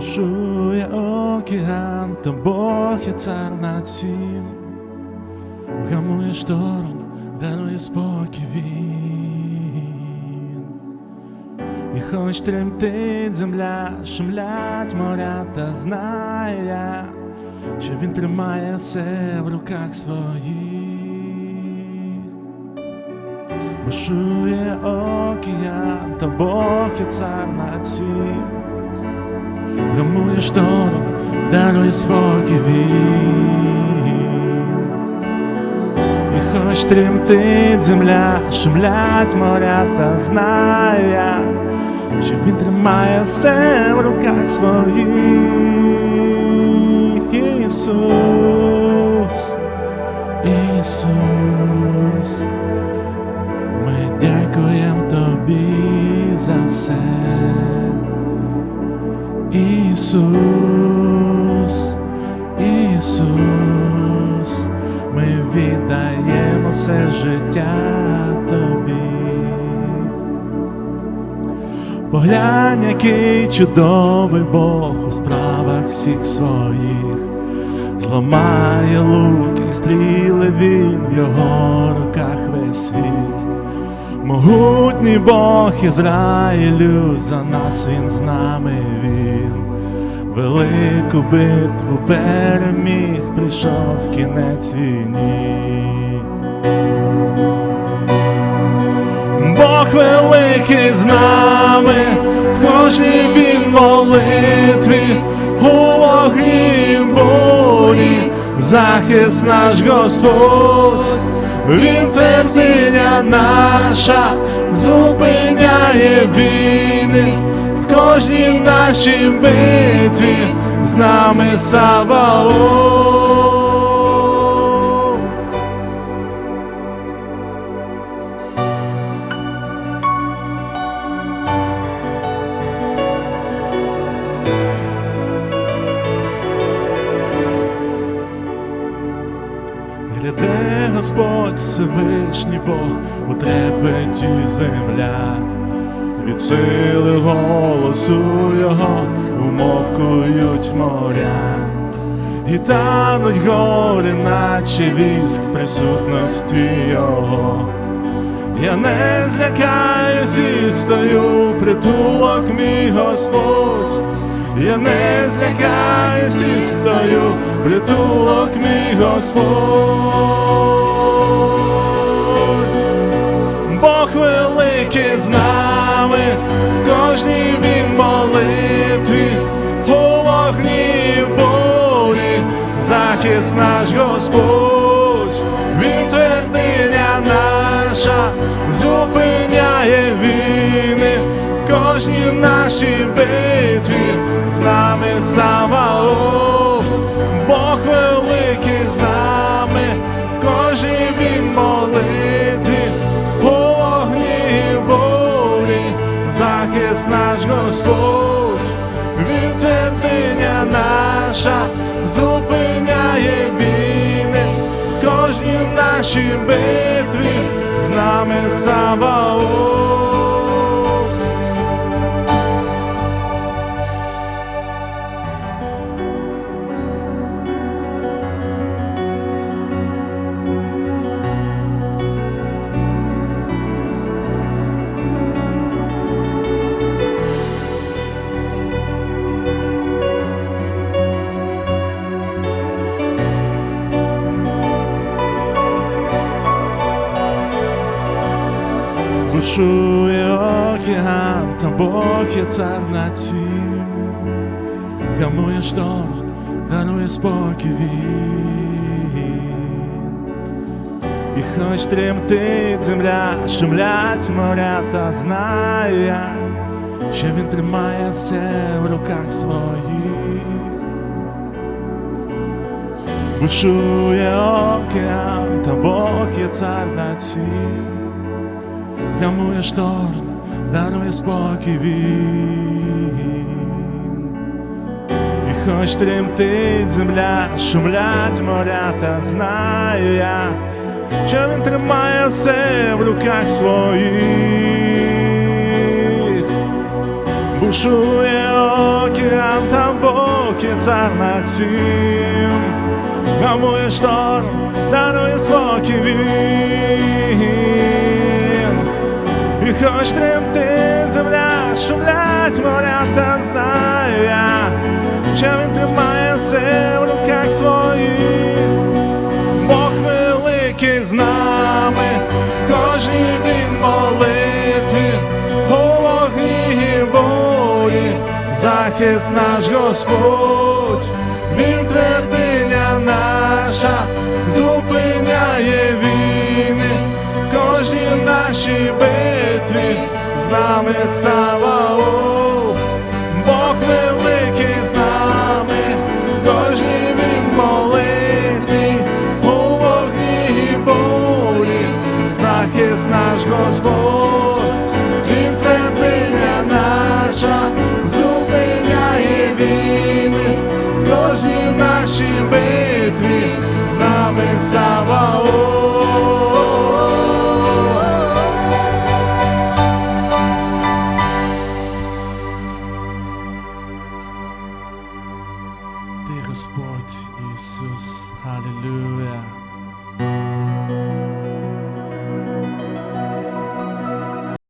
Бушує океан, та Бог є цар над всім, вгамує шторм, дарує спокій він. І хоч тремтить земля, шумлять моря, та знає я, що він тримає все в руках своїх. Бушує океан, та Бог є цар над всім. Гамує шторм, дарує спокій він. І хоч тремтить земля, шумлять моря, та знає я, що він тримає все в руках своїх. Ісус, Ісус, ми дякуємо тобі за все. Ісус, Ісус, ми віддаємо все життя Тобі. Поглянь, який чудовий Бог у справах всіх своїх, зламає луки стріли він в його руках весь світ. Могутній Бог Ізраїлю, за нас він з нами він. Велику битву переміг, прийшов кінець війні. Бог великий з нами, в кожній він молитві, у вогні бурі, захист наш Господь, він твердиня наша, зупиняє війни, в кожній нашій битві з нами Саваоф. Господь Всевишній Бог у трепеті земля, від сили голосу Його умовкують моря, і тануть гори, наче військ присутності Його. Я не злякаюсь і стою, притулок мій Господь. Я не злякаюсь і стою, притулок мій Господь. Захист наш Господь, він твердиня наша, зупиняє війни. В кожній нашій битві, з нами Саваоф, Бог великий з нами, в кожній він молитві, у вогні і бурі, захист наш Господь, нашій битві, з нами Саваоф. Бушує океан, та Бог є цар над всім. Гамує шторм, дарує спокій він. І хоч тремтить земля, шумлять моря, та знаю я, він тримає все в руках своїх. Бушує океан, та Бог є цар над всім. Гамує шторм, дарує спокій він. І хоч тремтить земля, шумлять моря, та знаю я, що він тримає все в руках своїх. Бушує океан, там цар над всім, гамує шторм, дарує спокій він. І хоч тремтить земля, шумлять моря, та знаю я, що він тримає все в руках своїх. Бог великий з нами, в кожній він молитві, у вогні і болі, захист наш Господь, він твердиня наша, зупиняє війни, нами Саваоф, Бог великий з нами, кожній він молитві, у вогні і болі, захист наш Господь, він твердиня наша, зупиняє війни, в кожній нашій битві, з нами Саваоф. Господь Иисус. Аллилуйя.